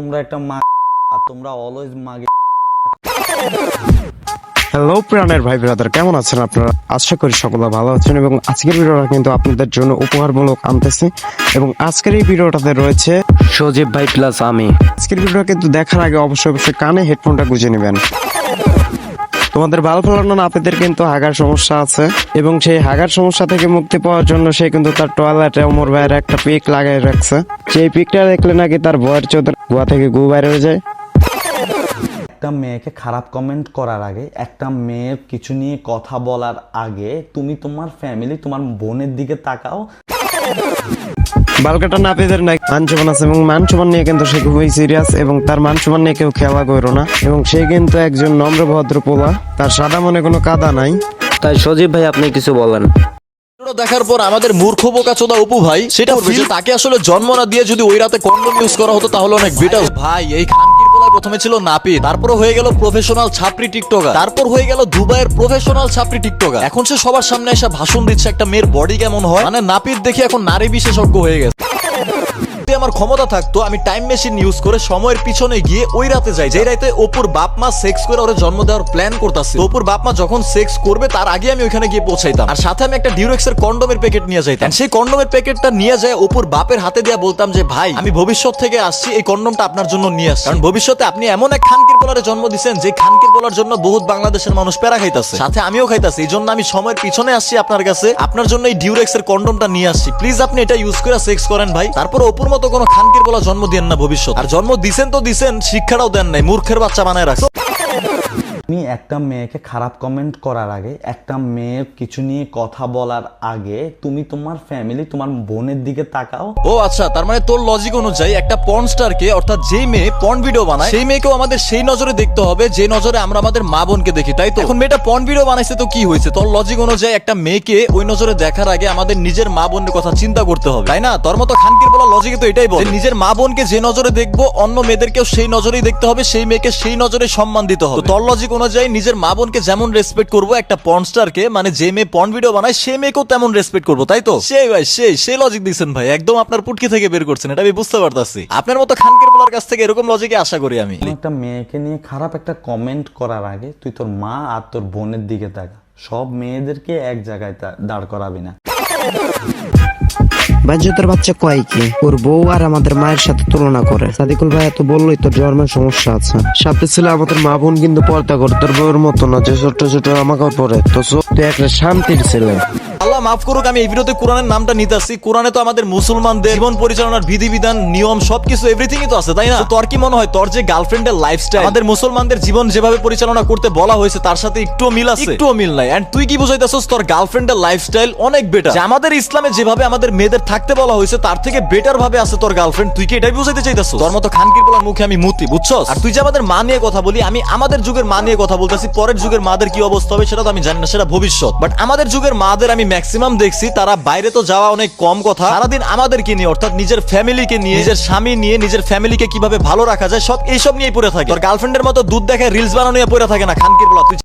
তোমরা একটা মা আর তোমরা অলওয়েজ মাগে। হ্যালো প্রাণের ভাই ব্রাদার কেমন আছেন আপনারা? আশা করি সকলে ভালো আছেন এবং আজকের ভিডিওটা কিন্তু আপনাদের জন্য উপহারমূলক আনতেছি এবং আজকের এই ভিডিওটাতে রয়েছে সজীব ভাই প্লাস আমি। আজকের ভিডিওটা কিন্তু দেখার আগে অবশ্যই অবশ্যই কানে হেডফোনটা গুজে নেবেন। তোমাদের ভালো ফলানো নাপিতের কিন্তু হাগার সমস্যা আছে। এবং সেই হাগার সমস্যা থেকে মুক্তি পাওয়ার জন্য সে কিন্তু তার টয়লেটে অমর ভাইয়ের একটা পিক লাগাই রাখছে। সেই পিকটা দেখলে নাকি তার বয়ের চোদ্দ গোয়া থেকে গু বাইরে হয়ে যায়। একটা মেয়েকে খারাপ কমেন্ট করার আগে, একটা মেয়ের কিছু নিয়ে কথা বলার আগে তুমি তোমার ফ্যামিলি তোমার বোনের দিকে তাকাও। বালকাটা নাপিতের নাই। মান সম্মান আছে এবং মান সম্মান নিয়ে কিন্তু সে খুবই সিরিয়াস এবং তার মান সম্মান নিয়ে কেউ খেলা করো না। এবং সে কিন্তু একজন নম্র ভদ্র পোলা। তার সাদা মনে কোনো কাদা নাই। তাই সজীব ভাই আপনি কিছু বলেন। ভিডিওটা দেখার পর আমাদের মূর্খ বোকা চোদা অপু ভাই। সেটা তাকে আসলে জন্ম না দিয়ে যদি ওই রাতে কন্ডম ইউজ করা হতো তাহলে অনেক বেটার ভাই এই খানকির বলায় প্রথমে ছিল নাপি তারপর হয়ে গেল প্রফেশনাল ছাপরি টিকটকার, তারপর হয়ে গেল দুবাইয়ের প্রফেশনাল ছাপরি টিকটকার। এখন সে সবার সামনে এসে ভাষণ দিচ্ছে একটা মেয়ের বডি কেমন হয়? মানে নাপিত দেখে এখন নারী বিশেষজ্ঞ হয়ে গেছে। ক্ষমতা থাকতো, আমি টাইম মেশিন ইউজ করে সময়ের পিছনে গিয়ে ওই রাতে যাই। যে রাতে অপুর বাপ মা সেক্স করে ওরে জন্ম দেওয়ার প্ল্যান করতেছে। অপুর বাপ মা যখন সেক্স করবে, তার আগে আমি ওইখানে গিয়ে পৌঁছাইতাম। আর সাথে আমি একটা ডিউরেক্স এর কন্ডোমের প্যাকেট নিয়ে যাইতাম। সেই কন্ডোমের প্যাকেটটা নিয়ে যায় অপুর বাপের হাতে দিয়ে বলতাম যে, ভাই, আমি ভবিষ্যৎ থেকে আসছি, এই কন্ডোমটা আপনার জন্য নিয়ে আসছি। কারণ ভবিষ্যতে আপনি এমন এক খানকির বলারে জন্ম দিচ্ছেন যে খানকির বলার জন্য বহুত বাংলাদেশের মানুষ প্যারা খাইতাছে। সাথে আমিও খাইতাছি এই জন্য আমি সময়ের পিছনে আসছি আপনার কাছে। আপনার জন্য এই ডিউরেক্স এর কন্ডোমটা নিয়ে আসছি। প্লিজ আপনি এটা ইউজ করে সেক্স করেন ভাই। তারপর অপুর মতো কোনো খানকির বলা জন্ম দেন না ভবিষ্যৎ আর জন্ম দিছেন তো দিছেন, শিক্ষাটাও দেন নাই, মূর্খের বাচ্চা বানায় রাখছে। তুমি একটা মেয়েকে খারাপ কমেন্ট করার আগে, একটা মেয়ের কিছু নিয়ে কথা বলার আগে তুমি তোমার ফ্যামিলি তোমার বোনের দিকে তাকাও। ও আচ্ছা তার মানে তোর লজিক অনুযায়ী একটা পর্ন স্টারকে অর্থাৎ যে মেয়ে পর্ন ভিডিও বানায়, সেই মেয়েকেও আমাদের সেই নজরে দেখতে হবে, যে নজরে আমরা আমাদের মা বোনকে দেখি, তাই তো? এখন মেয়েটা পর্ন ভিডিও বানাইছে তো কি হয়েছে? তোর লজিক অনুযায়ী একটা মেয়েকে ওই নজরে দেখার আগে আমাদের নিজের মা বোনের কথা চিন্তা করতে হবে। তাই না? তোর মতো খানকির বলা লজিকে তো এটাই বল নিজের মা বোনকে যে নজরে দেখব, অন্য মেয়েদেরকেও সেই নজরেই দেখতে হবে, সেই মেয়েকে সেই নজরে সম্মান দিতে হবে। তোর লজিক অনুযায়ী নিজের মা বোনকে যেমন রেসপেক্ট করব, একটা পর্ন স্টারকে মানে যে মেয়ে পর্ন ভিডিও বানায়, সে মেয়েকেও তেমন রেসপেক্ট করব, তাই তো? সেই ভাই, সেই সেই লজিক দিচ্ছেন ভাই, একদম আপনার পুটকি থেকে বের করছেন, এটা আমি বুঝতে পারতাছি। আপনার মতো খানকির বলার কাছ থেকে এরকম লজিকে আশা করি আমি। একটা মেয়েকে নিয়ে খারাপ একটা কমেন্ট করার আগে তুই তোর মা আর তোর বোনের দিকে তাকা। সব মেয়েদেরকে এক জায়গায় দাঁড় করাবি না। বাজ্যতের বাচ্চা কয় কি? ওর বউ আর আমাদের মায়ের সাথে তুলনা করে। সাদিকুল ভাইয়া তো বললোই তোর জন্মের সমস্যা আছে। সাথে ছিল আমাদের মা বোন কিন্তু পর্দা করে, তোর বউর মতো না, যে ছোট ছোট আমাকে পরে তো একটা শান্তির ছেলে। আল্লাহ মাফ করুক আমি এই ভিডিওতে কোরআনের নামটা নিতেছি কোরআনে তো আমাদের মুসলমানদের জীবন পরিচালনার বিধিবিধান নিয়ম সবকিছু এভরিথিংই তো আছে তাই না? তোর কি মনে হয় তোর যে গার্লফ্রেন্ডের লাইফস্টাইল আমাদের মুসলমানদের জীবন যেভাবে পরিচালনা করতে বলা হয়েছে তার সাথে একটুও মিল আছে? একটুও মিল নাই। এন্ড তুই কি বুঝাইতেছস তোর গার্লফ্রেন্ডের লাইফস্টাইল অনেক বেটার আমাদের ইসলামে যেভাবে আমাদের মেয়েদের থাকতে বলা হয়েছে তার থেকে বেটার ভাবে আছে তোর গার্লফ্রেন্ড তুই কি এটাই বুঝাইতে চাইতেছস? তোর মতো খানকির বলার মুখে আমি মুতি বুঝছস? আর তুই যে আমাদের মা নিয়ে কথা বলি আমি আমাদের যুগের মা নিয়ে কথা বলতেছি পরের যুগের মাদের কি অবস্থা হবে সেটা তো আমি জানি না সেটা ভবিষ্যৎ। বাট আমাদের যুগের মাদের আমি ম্যাক্সিমাম দেখছি, তারা বাইরে তো যাওয়া অনেক কম কথা। সারাদিন আমাদেরকে নিয়ে, অর্থাৎ নিজের ফ্যামিলিকে নিয়ে, নিজের স্বামী নিয়ে, নিজের ফ্যামিলিকে কীভাবে ভালো রাখা যায়, সব এইসব নিয়ে পড়ে থাকে। তোর গার্লফ্রেন্ডের মতো দুধ দেখে রিলস বানানো নিয়ে পড়ে থাকে না, খানকির বলা, তুই